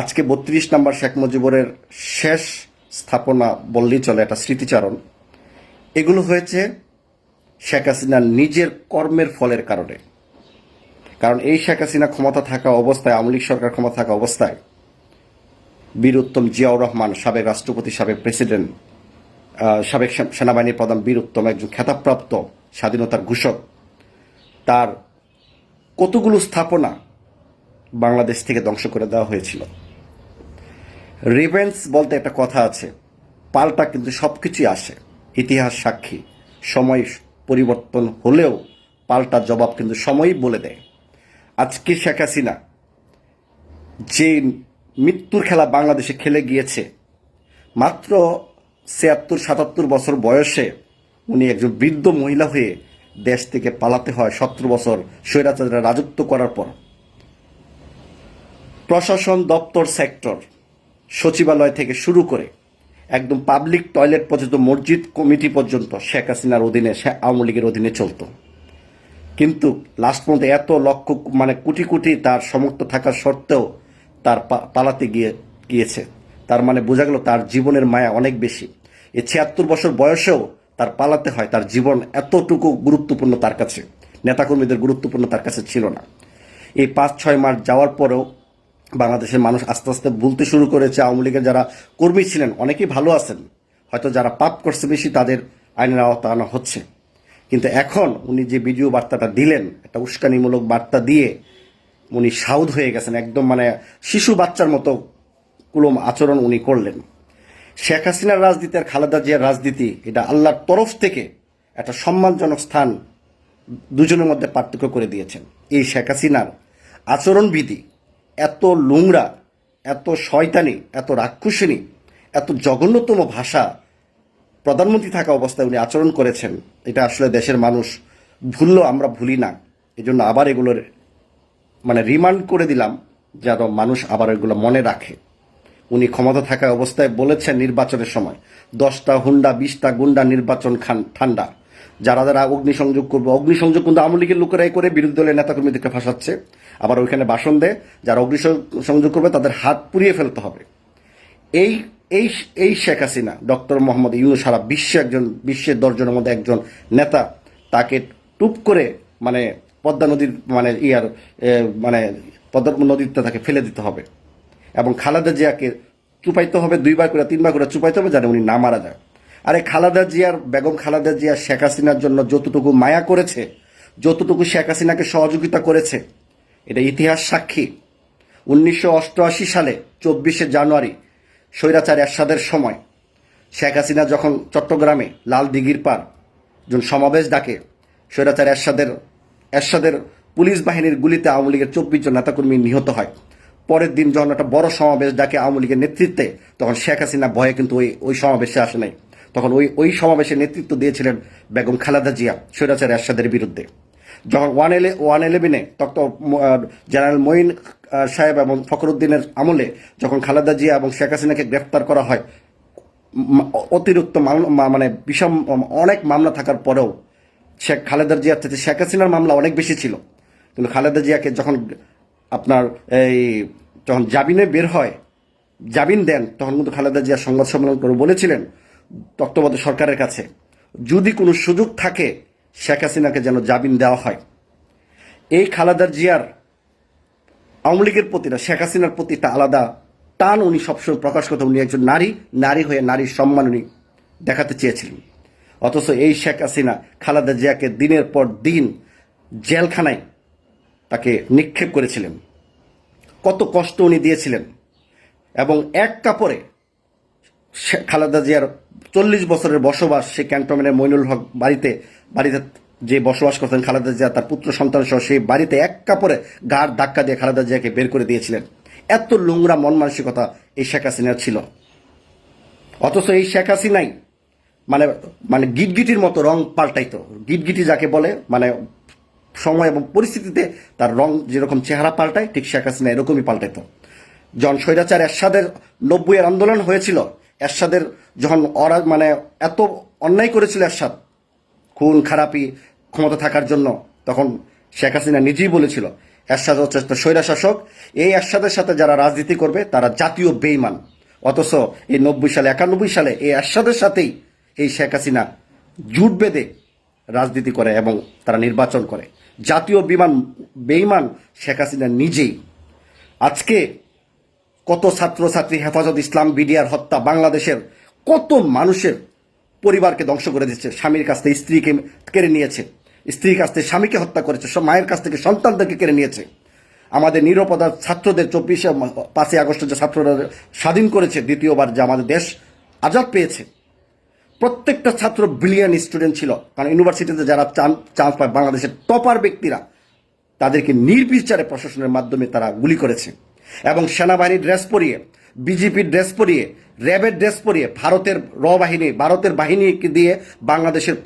আজকে বত্রিশ নম্বর শেখ মুজিবুরের শেষ স্থাপনা বললেই চলে একটা স্মৃতিচারণ। এগুলো হয়েছে শেখ হাসিনার নিজের কর্মের ফলের কারণে। কারণ এই শেখ হাসিনা ক্ষমতা থাকা অবস্থায়, আওয়ামী লীগ সরকার ক্ষমতা থাকা অবস্থায় বীর উত্তম জিয়াউর রহমান, সাবেক রাষ্ট্রপতি, সাবেক প্রেসিডেন্ট সাবেক সেনাবাহিনীর প্রধান বীর উত্তম, একজন খেতাবপ্রাপ্ত স্বাধীনতার ঘোষক, তার কতগুলো স্থাপনা বাংলাদেশ থেকে ধ্বংস করে দেওয়া হয়েছিল। রিভেন্স বলতে একটা কথা আছে। পাল্টা কিন্তু সব কিছুই আসে। ইতিহাস সাক্ষী। সময় পরিবর্তন হলেও পাল্টা জবাব কিন্তু সময়ই বলে দেয়। আজকে শেখ হাসিনা যে মৃত্যুর খেলা বাংলাদেশে খেলে গিয়েছে, মাত্র ছিয়াত্তর, সাতাত্তর বছর বয়সে উনি একজন বৃদ্ধ মহিলা হয়ে দেশ থেকে পালাতে হয় সতেরো বছর স্বৈরাচাররা রাজত্ব করার পর। প্রশাসন দপ্তর, সেক্টর সচিবালয় থেকে শুরু করে একদম পাবলিক টয়লেট পর্যন্ত, মসজিদ কমিটি পর্যন্ত শেখ হাসিনার অধীনে আওয়ামী লীগের অধীনে চলতো। কিন্তু লাস্ট পর্যন্ত এত লক্ষ মানে কোটি কোটি তার সমর্থ থাকা সত্ত্বেও তার পালাতে গিয়ে, গিয়েছে। তার মানে বোঝা গেল তার জীবনের মায়া অনেক বেশি। এই ছিয়াত্তর বছর বয়সেও তার পালাতে হয়, তার জীবন এতটুকু গুরুত্বপূর্ণ তার কাছে, নেতাকর্মীদের গুরুত্বপূর্ণ তার কাছে ছিল না। এই পাঁচ ছয় মাস যাওয়ার পরেও বাংলাদেশের মানুষ আস্তে আস্তে বলতে শুরু করেছে, আওয়ামী লীগের যারা কর্মী ছিলেন, অনেকেই ভালো আছেন। হয়তো যারা পাপ করছে বেশি, তাদের আইনের আওতা আনা হচ্ছে। কিন্তু এখন উনি যে ভিডিও বার্তাটা দিলেন, একটা উস্কানিমূলক বার্তা দিয়ে উনি সাউদ হয়ে গেছেন, একদম মানে শিশু বাচ্চার মতো কুলম আচরণ উনি করলেন। শেখ হাসিনার রাজনীতি আর খালেদা জিয়ার রাজনীতি, এটা আল্লাহর তরফ থেকে একটা সম্মানজনক স্থান দুজনের মধ্যে পার্থক্য করে দিয়েছেন। এই শেখ হাসিনার আচরণবিধি এত লুংরা এত শয়তানি, এত রাক্ষসিনী, এত জঘন্যতম ভাষা প্রধানমন্ত্রী থাকা অবস্থায় উনি আচরণ করেছেন, এটা আসলে দেশের মানুষ ভুললেও আমরা ভুলি না। এই জন্য আবার এগুলোর মানে রিমান্ড করে দিলাম, যেন মানুষ আবার এগুলো মনে রাখে। উনি ক্ষমতা থাকা অবস্থায় বলেছেন নির্বাচনের সময়, দশটা হুন্ডা, বিশটা গুন্ডা নির্বাচন খান, ঠান্ডা। যারা যারা অগ্নিসংযোগ করবে, অগ্নিসংযোগ কিন্তু আওয়ামী লীগের লোকেরাই করে বিরোধী দলের নেতাকর্মীদেরকে ফাঁসাচ্ছে। আবার ওইখানে ভাষণ দেয়, যারা অগ্নিসংযোগ করবে তাদের হাত পুড়িয়ে ফেলতে হবে। এই এই এই শেখ হাসিনা, ডক্টর মোহাম্মদ ইউনুস সারা বিশ্বে একজন, বিশ্বের দশজনের মধ্যে একজন নেতা, তাকে টুপ করে মানে পদ্মা নদীর মানে ইয়ার মানে পদ্মা নদীতে তাকে ফেলে দিতে হবে। এবং খালেদা জিয়াকে চুপাইতে হবে, দুইবার করে, তিনবার করে চুপাইতে হবে, যেন উনি না মারা যায়। আরে খালাদা জিয়ার, বেগম খালাদা জিয়া, শেখ হাসিনার জন্য যতটুকু মায়া করেছে, যতটুকু শেখ হাসিনাকে সহযোগিতা করেছে, এটা ইতিহাস সাক্ষী। উনিশশো অষ্টআশি সালে, চব্বিশে জানুয়ারি, স্বৈরাচার এরশাদের সময়, শেখ হাসিনা যখন চট্টগ্রামে লাল দিঘির পার, যখন সমাবেশ ডাকে, স্বৈরাচার এরশাদের এরশাদের পুলিশ বাহিনীর গুলিতে আওয়ামী লীগের চব্বিশ জন নেতাকর্মী নিহত হয়। পরের দিন যখন একটা বড় সমাবেশ ডাকে আওয়ামী লীগের নেতৃত্বে, তখন শেখ হাসিনা ভয়ে কিন্তু ওই ওই সমাবেশে আসে নাই। তখন ওই ওই সমাবেশে নেতৃত্ব দিয়েছিলেন বেগম খালেদা জিয়া, স্বৈরাচার এরশাদের বিরুদ্ধে। যখন ওয়ান এলে, ওয়ান ইলেভেনে তখন জেনারেল মঈন সাহেব এবং ফখরুদ্দিনের আমলে যখন খালেদা জিয়া এবং শেখ হাসিনাকে গ্রেফতার করা হয় অতিরিক্ত মানে বিষম অনেক মামলা থাকার পরেও শেখ, খালেদা জিয়ার থেকে শেখ হাসিনার মামলা অনেক বেশি ছিল। কিন্তু খালেদা জিয়াকে যখন আপনার এই, যখন জামিনে বের হয়, জামিন দেন, তখন কিন্তু খালেদা জিয়া সংবাদ সম্মেলন করে বলেছিলেন তত্ত্বাবধায়ক সরকারের কাছে। যদি কোনো সুযোগ থাকে, শেখ হাসিনাকে যেন জামিন দেওয়া হয়। এই খালেদা জিয়ার আওয়ামী লীগের প্রতি শেখ হাসিনার প্রতি একটা আলাদা টান উনি সবসময় প্রকাশ করতে উনি একজন নারী নারী হয়ে নারীর সম্মান উনি দেখাতে চেয়েছিলেন। অথচ এই শেখ হাসিনা খালাদা জিয়াকে দিনের পর দিন জেলখানায় তাকে নিক্ষেপ করেছিলেন। কত কষ্ট উনি দিয়েছিলেন। এবং এক কাপড়ে খালেদা জিয়ার চল্লিশ বছরের বসবাস সে ক্যান্টনমেন্টের মইনুল হক বাড়িতে বাড়িতে যে বসবাস করতেন খালেদা জিয়া, তার পুত্র, সন্তান সহ সেই বাড়িতে এক কাপড়ে গার ধাক্কা দিয়ে খালেদা জিয়াকে বের করে দিয়েছিলেন। এত নোংরা, মন মানসিকতা এই শেখ হাসিনার ছিল। অথচ এই শেখ হাসিনাই মানে মানে গিটগিটির মতো রং পাল্টাইতো। গিটগিটি যাকে বলে মানে সময় এবং পরিস্থিতিতে তার রং যেরকম চেহারা পাল্টায়, ঠিক শেখ হাসিনা এরকমই পাল্টাইতো। জন স্বৈরাচার এরশাদের নব্বই এর আন্দোলন হয়েছিল এরশাদের যখন ওরা মানে এত অন্যায় করেছিল এরশাদ, খুন, খারাপি, ক্ষমতা থাকার জন্য, তখন শেখ হাসিনা নিজেই বলেছিল, এরশাদ হচ্ছে একটা স্বৈরাশাসক এই এরশাদের সাথে যারা রাজনীতি করবে, তারা জাতীয় বেইমান। অথচ এই নব্বই সালে, একানব্বই সালে এই এরশাদের সাথেই এই শেখ হাসিনা জুট বেঁধে রাজনীতি করে এবং তারা নির্বাচন করে। জাতীয় বিমান বেইমান শেখ হাসিনা নিজেই। আজকে কত ছাত্রছাত্রী হেফাজত ইসলাম, বিডিআর হত্যা, বাংলাদেশের কত মানুষের পরিবারকে ধ্বংস করে দিচ্ছে, স্বামীর কাছ থেকে স্ত্রীকে কেড়ে নিয়েছে, স্ত্রীর কাছ থেকে স্বামীকে হত্যা করেছে মায়ের কাছ থেকে সন্তানদেরকে কেড়ে নিয়েছে। আমাদের নিরপরাধ ছাত্রদের চব্বিশে পাঁচই আগস্ট যে ছাত্ররা স্বাধীন করেছে, দ্বিতীয়বার যে আমাদের দেশ আজাদ পেয়েছে। প্রত্যেকটা ছাত্র ব্রিলিয়ান স্টুডেন্ট ছিল, কারণ ইউনিভার্সিটিতে যারা চান্স পায়, বাংলাদেশের টপার ব্যক্তিরা, তাদেরকে নির্বিচারে প্রশাসনের মাধ্যমে তারা গুলি করেছে। এবং সেনাবাহিনীর ড্রেস পরিয়ে, বিজেপির ড্রেস পরিয়ে, র্যাবের ড্রেস পরিয়ে ভারতের র বাহিনী ভারতের বাহিনীকে দিয়ে বাংলাদেশের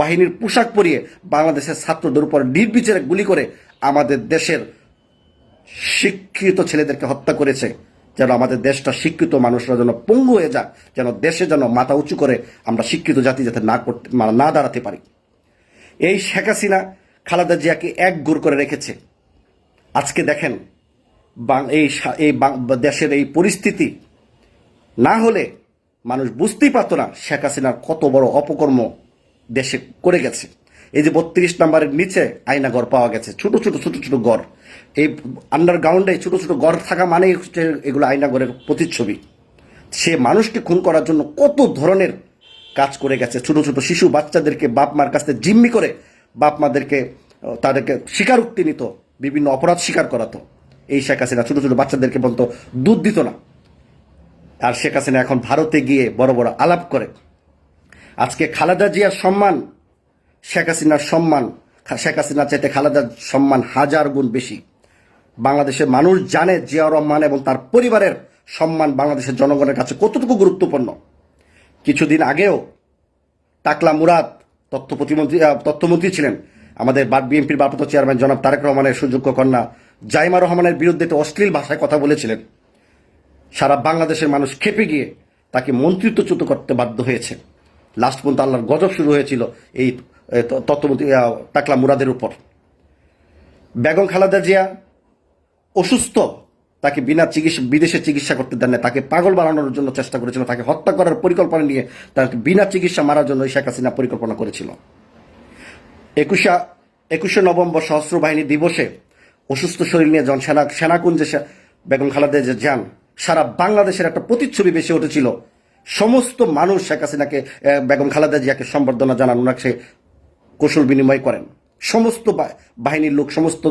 বাহিনীর পোশাক পরিয়ে বাংলাদেশের ছাত্রদের উপর নির্বিচারে গুলি করে আমাদের দেশের শিক্ষিত ছেলেদেরকে হত্যা করেছে। যেন আমাদের দেশটা শিক্ষিত মানুষরা যেন পঙ্গু হয়ে যাক যেন দেশে যেন মাথা উঁচু করে আমরা শিক্ষিত জাতি যাতে না করতে না দাঁড়াতে পারি। এই শেখ হাসিনা খালেদা জিয়াকে এক গুর করে রেখেছে। আজকে দেখেন এই এই দেশের এই পরিস্থিতি না হলে মানুষ বুঝতেই পারতো না শেখ হাসিনার কত বড় অপকর্ম দেশে করে গেছে। এই যে বত্রিশ নাম্বারের নিচে আয়নাঘর পাওয়া গেছে, ছোট ছোট ছোট ছোট ঘর। এই আন্ডারগ্রাউন্ডে ছোট ছোট গড় থাকা মানেই হচ্ছে এগুলো আয়নাঘরের প্রতিচ্ছবি। সে মানুষকে খুন করার জন্য কত ধরনের কাজ করে গেছে। ছোট ছোট শিশু বাচ্চাদেরকে বাপ মার কাছ থেকে জিম্মি করে বাপ মাদেরকে, তাদেরকে স্বীকারোক্তি নিত, বিভিন্ন অপরাধ স্বীকার করাতো। এই শেখ হাসিনা ছোট ছোট বাচ্চাদেরকে বলতো, দুধ দিত না। আর শেখ হাসিনা এখন ভারতে গিয়ে বড় বড় আলাপ করে। আজকে খালেদা জিয়ার সম্মান, শেখ হাসিনার সম্মান শেখ হাসিনার চাইতে খালেদার সম্মান হাজার গুণ বেশি। বাংলাদেশের মানুষ জানে জিয়া রহমান এবং তার পরিবারের সম্মান বাংলাদেশের জনগণের কাছে কতটুকু গুরুত্বপূর্ণ। কিছুদিন আগেও টাকলা মুরাদ তথ্য প্রতিমন্ত্রী তথ্যমন্ত্রী ছিলেন। আমাদের বিএনপির ভারপ্রাপ্ত চেয়ারম্যান জনাব তারেক রহমানের সুযোগ্য কন্যা জাইমা রহমানের বিরুদ্ধে একটা অশ্লীল ভাষায় কথা বলেছিলেন। সারা বাংলাদেশের মানুষ খেপে গিয়ে তাকে মন্ত্রিত্বচ্যুত করতে বাধ্য হয়েছে। লাস্ট পর্যন্ত আল্লাহর গজব শুরু হয়েছিল এই এ, ত- টাকলা মুরাদের উপর। বেগম খালাদা জিয়া অসুস্থ তাকে বিনা চিকিৎসা বিদেশে চিকিৎসা করতে দেন না তাকে পাগল বানানোর জন্য চেষ্টা করেছিল তাকে হত্যা করার পরিকল্পনা নিয়ে তাকে বিনা চিকিৎসা মারার জন্য শেখ হাসিনা পরিকল্পনা করেছিল। একুশা একুশে নভেম্বর সহস্র বাহিনী দিবসে অসুস্থ শরীর নিয়ে যখন সেনা, সেনাকুঞ্জে বেগম খালাদে যে যান সারা বাংলাদেশের একটা প্রতিচ্ছবি বেশি উঠেছিল। সমস্ত মানুষ শেখ হাসিনাকে বেগম খালেদা জিয়াকে সম্বর্ধনা জানান ওনাকে সে কৌশল বিনিময় করেন। সমস্ত বাহিনীর লোক, সমস্ত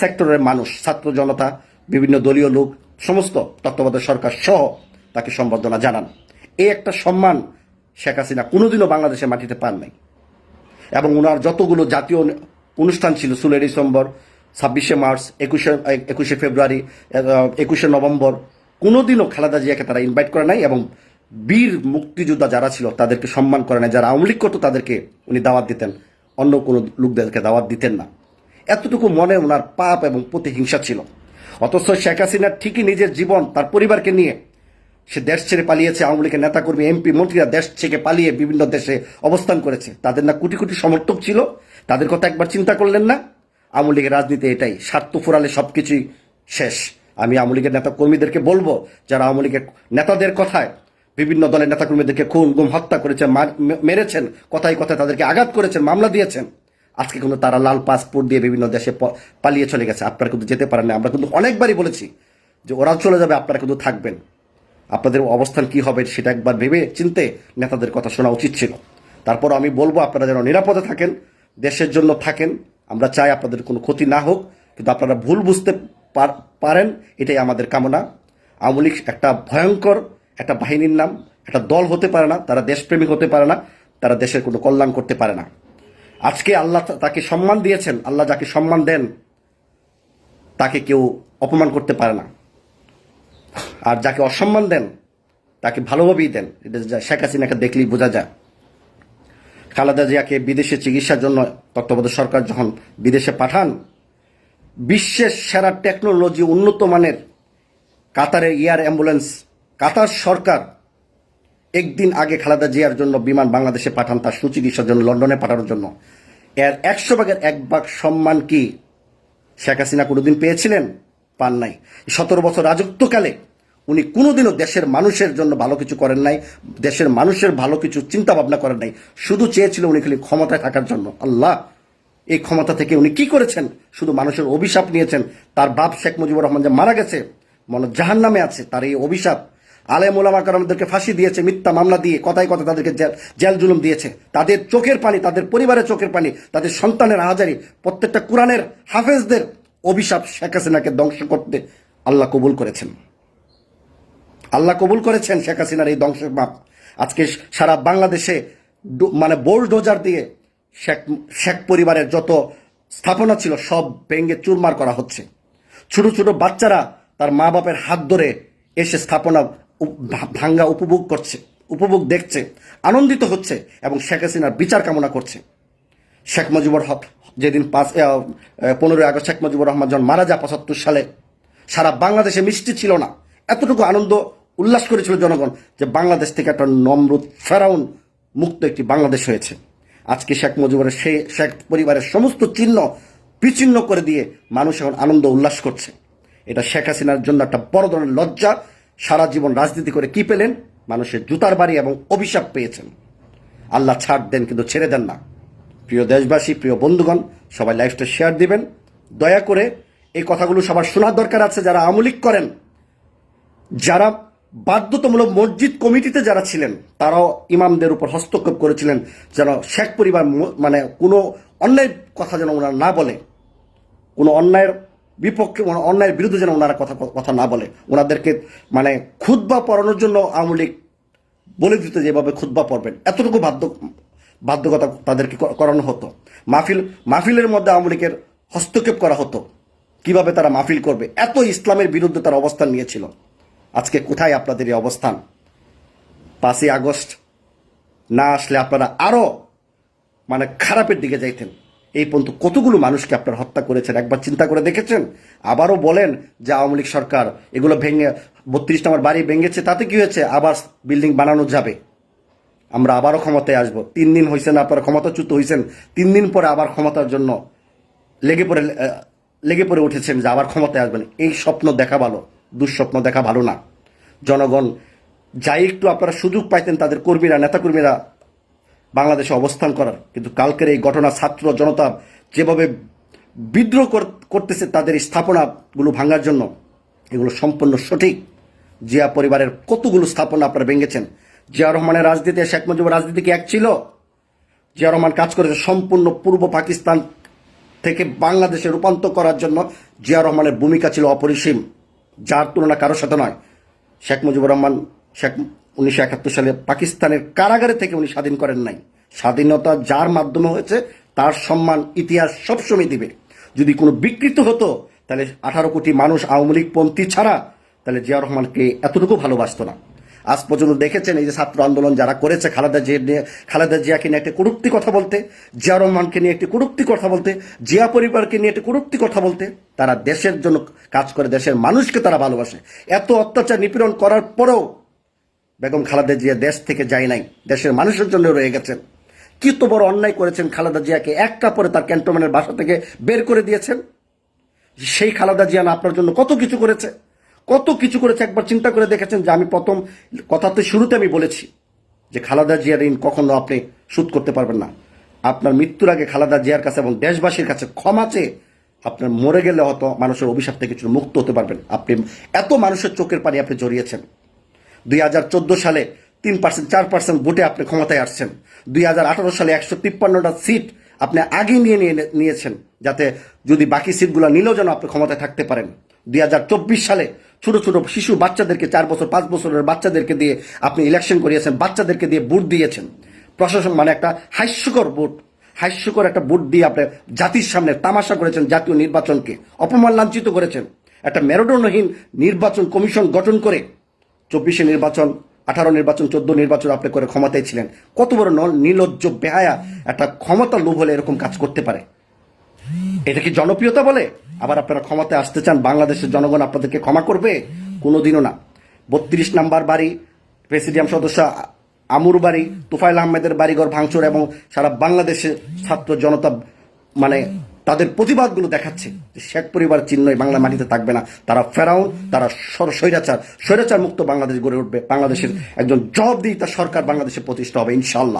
সেক্টরের মানুষ, ছাত্র জনতা, বিভিন্ন দলীয় লোক, সমস্ত তত্ত্বাবধায়ক সরকার সহ তাকে সম্বর্ধনা জানান। এই একটা সম্মান শেখ হাসিনা কোনোদিনও বাংলাদেশের মাটিতে পান নাই। এবং ওনার যতগুলো জাতীয় অনুষ্ঠান ছিল, ষোলোই ডিসেম্বর ছাব্বিশে মার্চ, একুশে একুশে ফেব্রুয়ারি একুশে নভেম্বর, কোনোদিনও খালেদা জিয়াকে তারা ইনভাইট করে নাই এবং বীর মুক্তিযোদ্ধা যারা ছিল তাদেরকে সম্মান করে নাই, যারা আওয়ামী লীগ করতো তাদেরকে উনি দাওয়াত দিতেন। অন্য কোনো লোকদেরকে দাওয়াত দিতেন না। এতটুকু মনে ওনার পাপ এবং প্রতিহিংসা ছিল। অথচ শেখ হাসিনা ঠিকই নিজের জীবন, তার পরিবারকে নিয়ে সে দেশ ছেড়ে পালিয়েছে, আওয়ামী লীগের নেতাকর্মী, এমপি, মন্ত্রীরা দেশ থেকে পালিয়ে বিভিন্ন দেশে অবস্থান করেছে। তাদের না কোটি কোটি সমর্থক ছিল, তাদের কথা একবার চিন্তা করলেন না। আওয়ামী লীগের রাজনীতি এটাই। স্বার্থ ফুরালে সব কিছুই শেষ। আমি আওয়ামী লীগের নেতা কর্মীদেরকে বলব, যারা আওয়ামী লীগের নেতাদের কথায় বিভিন্ন দলের নেতাকর্মীদেরকে খুন, গুম, হত্যা করেছেন মেরেছেন, কথায় কথায় তাদেরকে আঘাত করেছেন, মামলা দিয়েছেন, আজকে কিন্তু তারা লাল পাসপোর্ট দিয়ে বিভিন্ন দেশে পালিয়ে চলে গেছে। আপনারা কিন্তু যেতে পারেন না। আমরা কিন্তু অনেকবারই বলেছি যে ওরা চলে যাবে, আপনারা কিন্তু থাকবেন। আপনাদের অবস্থান কি হবে সেটা একবার ভেবে চিনতে নেতাদের কথা শোনা উচিত ছিল। তারপর আমি বলব, আপনারা যেন নিরাপদে থাকেন, দেশের জন্য থাকেন আমরা চাই আপনাদের কোনো ক্ষতি না হোক, কিন্তু আপনারা ভুল বুঝতে পার- পারেন, এটাই আমাদের কামনা। আওয়ামী লীগ একটা ভয়ঙ্কর একটা বাহিনীর নাম, একটা দল হতে পারে না, তারা দেশপ্রেমিক হতে পারে না, তারা দেশের কোনো কল্যাণ করতে পারে না। আজকে আল্লাহ তাকে সম্মান দিয়েছেন, আল্লাহ যাকে সম্মান দেন, তাকে কেউ অপমান করতে পারে না। আর যাকে অসম্মান দেন, তাকে ভালোভাবেই দেন। এটা শেখ হাসিনাকে দেখলেই বোঝা যায়। খালেদা জিয়াকে বিদেশে চিকিৎসার জন্য তত্ত্বাবধায়ক সরকার যখন বিদেশে পাঠান, বিশ্বের সেরা টেকনোলজি উন্নত মানের কাতারের এয়ার অ্যাম্বুলেন্স, কাতার সরকার একদিন আগে খালেদা জিয়ার জন্য বিমান বাংলাদেশে পাঠান, তার সুচিকিৎসার জন্য, লন্ডনে পাঠানোর জন্য। এর একশো ভাগের এক ভাগ সম্মান কি শেখ হাসিনা কোনোদিন পেয়েছিলেন? পান নাই। সতেরো বছর রাজত্বকালে উনি কোনোদিনও দেশের মানুষের জন্য ভালো কিছু করেন নাই, দেশের মানুষের ভালো কিছু চিন্তা ভাবনা করেন নাই। শুধু চেয়েছিল উনি খালি ক্ষমতায় থাকার জন্য। আল্লাহ, এই ক্ষমতা থেকে উনি কি করেছেন? শুধু মানুষের অভিশাপ নিয়েছেন। তার বাপ শেখ মুজিবুর রহমান যে মারা গেছে, মনে জাহান নামে আছে, তার এই অভিশাপ। আলেম ওলামা কারামদেরকে ফাঁসি দিয়েছে, মিথ্যা মামলা দিয়ে, কথায় কথা তাদেরকে জেল জুলুম দিয়েছে। তাদের চোখের পানি, তাদের পরিবারের চোখের পানি, তাদের সন্তানের হাজারি, প্রত্যেকটা কোরআনের হাফেজদের অভিশাপ শেখ হাসিনাকে ধ্বংস করতে আল্লাহ কবুল করেছেন। আল্লাহ কবুল করেছেন শেখ হাসিনার এই ধ্বংসের মাপ। আজকে সারা বাংলাদেশে মানে বোলডোজার দিয়ে শেখ শেখ পরিবারের যত স্থাপনা ছিল সব ভেঙে চুরমার করা হচ্ছে। ছোট ছোট বাচ্চারা তার মা বাপের হাত ধরে এসে স্থাপনা ভাঙ্গা উপভোগ করছে, উপভোগ দেখছে, আনন্দিত হচ্ছে এবং শেখ হাসিনার বিচার কামনা করছে। শেখ মুজিবুর হক যেদিন পাঁচ পনেরোই আগস্ট শেখ মুজিবুর রহমান যখন মারা যায় পঁচাত্তর সালে, সারা বাংলাদেশে মিষ্টি ছিল না। এতটুকু আনন্দ উল্লাস করেছিল জনগণ যে বাংলাদেশ থেকে একটা নমরুদ ফেরাউন মুক্ত একটি বাংলাদেশ হয়েছে। আজকে শেখ মুজিবুরের সেই শেখ পরিবারের সমস্ত চিহ্ন বিচ্ছিন্ন করে দিয়ে মানুষ এখন আনন্দ উল্লাস করছে। এটা শেখ হাসিনার জন্য একটা বড় ধরনের লজ্জা। সারা জীবন রাজনীতি করে কি পেলেন? মানুষের জুতার বাড়ি এবং অভিশাপ পেয়েছেন। আল্লাহ ছাড় দেন কিন্তু ছেড়ে দেন না। প্রিয় দেশবাসী, প্রিয় বন্ধুগণ, সবাই লাইফটা শেয়ার দিবেন। দয়া করে এই কথাগুলো সবার শোনার দরকার আছে যারা আমলিক করেন। যারা বাধ্যতামূলক মসজিদ কমিটিতে যারা ছিলেন, তারাও ইমামদের উপর হস্তক্ষেপ করেছিলেন যেন শেখ পরিবার মানে কোনো অন্যায় কথা যেন ওনারা না বলে, কোনো অন্যায়ের বিপক্ষে অন্যায়ের বিরুদ্ধে যেন ওনারা কথা কথা না বলে। ওনাদেরকে মানে খুদ্া পড়ানোর জন্য আওয়ামী লীগ বলে দিতে যেভাবে খুদ্া পড়বেন। এতটুকু বাধ্য, বাধ্যকতা তাদেরকে করানো হতো। মাহফিল, মাহফিলের মধ্যে আওয়ামী লীগের হস্তক্ষেপ করা হতো। কীভাবে তারা মাহফিল করবে? এত ইসলামের বিরুদ্ধে তারা অবস্থান নিয়েছিল। আজকে কোথায় আপনাদের এই অবস্থান? পাঁচই আগস্ট। না আসলে আপনারা আরও মানে খারাপের দিকে যাইতেন। এই পর্যন্ত কতগুলো মানুষকে আপনারা হত্যা করেছেন? একবার চিন্তা করে দেখেছেন? আবারও বলেন যে আওয়ামী লীগ সরকার এগুলো ভেঙে বত্রিশ নম্বর বাড়ি ভেঙেছে, তাতে কি হয়েছে? আবার বিল্ডিং বানানো যাবে। আমরা আবারও ক্ষমতায় আসব। তিন দিন হয়েছেন আপনারা ক্ষমতাচ্যুত হয়েছেন তিন দিন পরে আবার ক্ষমতার জন্য লেগে পড়ে লেগে পড়ে উঠেছেন যে আবার ক্ষমতায় আসবেন। এই স্বপ্ন দেখা ভালো। দুঃস্বপ্ন দেখা ভালো না। জনগণ যাই একটু আপনারা সুযোগ পাইতেন তাদের কর্মীরা, নেতাকর্মীরা বাংলাদেশে অবস্থান করার, কিন্তু কালকের এই ঘটনা ছাত্র জনতা যেভাবে বিদ্রোহ কর- করতেছে তাদের স্থাপনাগুলো ভাঙার জন্য, এগুলো সম্পূর্ণ সঠিক। জিয়া পরিবারের কতগুলো স্থাপনা আপনারা ভেঙেছেন? জিয়া রহমানের রাজনীতি, শেখ মুজিবুর রাজনীতি কি এক ছিল? জিয়া রহমান কাজ করেছে সম্পূর্ণ পূর্ব পাকিস্তান থেকে বাংলাদেশে রূপান্তর করার জন্য, জিয়া রহমানের ভূমিকা ছিল অপরিসীম। যার তুলনা কারোর সাথে নয়। শেখ মুজিবুর রহমান, শেখ উনিশশো একাত্তর সালে পাকিস্তানের কারাগারে থেকে উনি স্বাধীন করেন নাই। স্বাধীনতা যার মাধ্যমে হয়েছে, তার সম্মান ইতিহাস সবসময় দিবে। যদি কোনো বিকৃত হতো, তাহলে আঠারো কোটি মানুষ আওয়ামী লীগ পন্থী ছাড়া, তাহলে জিয়া রহমানকে এতটুকু ভালোবাসত না। আজ পর্যন্ত দেখেছেন এই যে ছাত্র আন্দোলন যারা করেছে, খালেদা জিয়া নিয়ে, খালেদা জিয়াকে নিয়ে একটি কুরুক্তি কথা বলতে, জিয়া রহমানকে নিয়ে একটি কুরুক্তি কথা বলতে, জিয়া পরিবারকে নিয়ে একটি কুরুক্তি কথা বলতে, তারা দেশের জন্য কাজ করে, দেশের মানুষকে তারা ভালোবাসে। এত অত্যাচার নিপীড়ন করার পরেও বেগম খালেদা জিয়া দেশ থেকে যায় নাই, দেশের মানুষের জন্য রয়ে গেছেন। কি তো বড় অন্যায় করেছেন খালেদা জিয়াকে, একটা পরে তার ক্যান্টনমেন্টের বাসা থেকে বের করে দিয়েছেন। সেই খালেদা জিয়া না আপনার জন্য কত কিছু করেছে? কত কিছু করেছে একবার চিন্তা করে দেখেছেন যে আমি প্রথম কথাতে শুরুতে আমি বলেছি যে খালাদা জিয়ার ঋণ কখনো আপনি শোধ করতে পারবেন না। আপনার মৃত্যুর আগে খালাদা জিয়ার কাছে এবং দেশবাসীর কাছে ক্ষমা চেয়ে আপনার মরে গেলে হয়তো মানুষের অভিশাপ থেকে কিছু মুক্ত হতে পারবেন। আপনি এত মানুষের চোখের পানি আপনি জড়িয়েছেন। দুই হাজার চোদ্দ সালে তিন পার্সেন্ট, চার পার্সেন্ট ভোটে আপনি ক্ষমতায় আসছেন। দুই হাজার আঠারো সালে একশো তিপ্পান্নটা সিট আপনি আগে নিয়ে নিয়ে নিয়েছেন যাতে যদি বাকি সিটগুলো নিলেও যেন আপনি ক্ষমতায় থাকতে পারেন। দুই হাজার চব্বিশ সালে ছোট ছোট শিশু বাচ্চাদেরকে চার বছর, পাঁচ বছরের বাচ্চাদেরকে দিয়ে আপনি ইলেকশন করিয়েছেন, বাচ্চাদেরকে দিয়ে ভোট দিয়েছেন। প্রশাসন মানে একটা হাস্যকর ভোট। হাস্যকর একটা ভোট দিয়ে আপনি জাতির সামনে তামাশা করেছেন জাতীয় নির্বাচনকে। অপমান লাঞ্ছিত করেছেন। একটা মেরুদণ্ডহীন নির্বাচন কমিশন গঠন করে চব্বিশে নির্বাচন, আঠারো নির্বাচন, চোদ্দ নির্বাচন আপনি করে ক্ষমতায় ছিলেন। কত বড় ন- নির্লজ্জ বেহায়া একটা ক্ষমতা লোভ হলে এরকম কাজ করতে পারে। এটা কি জনপ্রিয়তা বলে? আবার আপনারা ক্ষমাতে আসতে চান, বাংলাদেশের জনগণ আপনাদেরকে ক্ষমা করবে? কোনোদিনও না। বত্রিশ নাম্বার বাড়ি, প্রেসিডিয়াম সদস্য আমুর বাড়ি তুফাইল আহমেদের বাড়িঘর ভাঙচুর এবং সারা বাংলাদেশের ছাত্র জনতা মানে তাদের প্রতিবাদগুলো দেখাচ্ছে যে শেখ পরিবার চিহ্নই বাংলা মাটিতে থাকবে না। তারা ফেরাউন, তারা স্বৈরাচার স্বৈরাচার মুক্ত বাংলাদেশ গড়ে উঠবে। বাংলাদেশের একজন জবাবদিহিতা সরকার বাংলাদেশে প্রতিষ্ঠা হবে ইনশাল্লাহ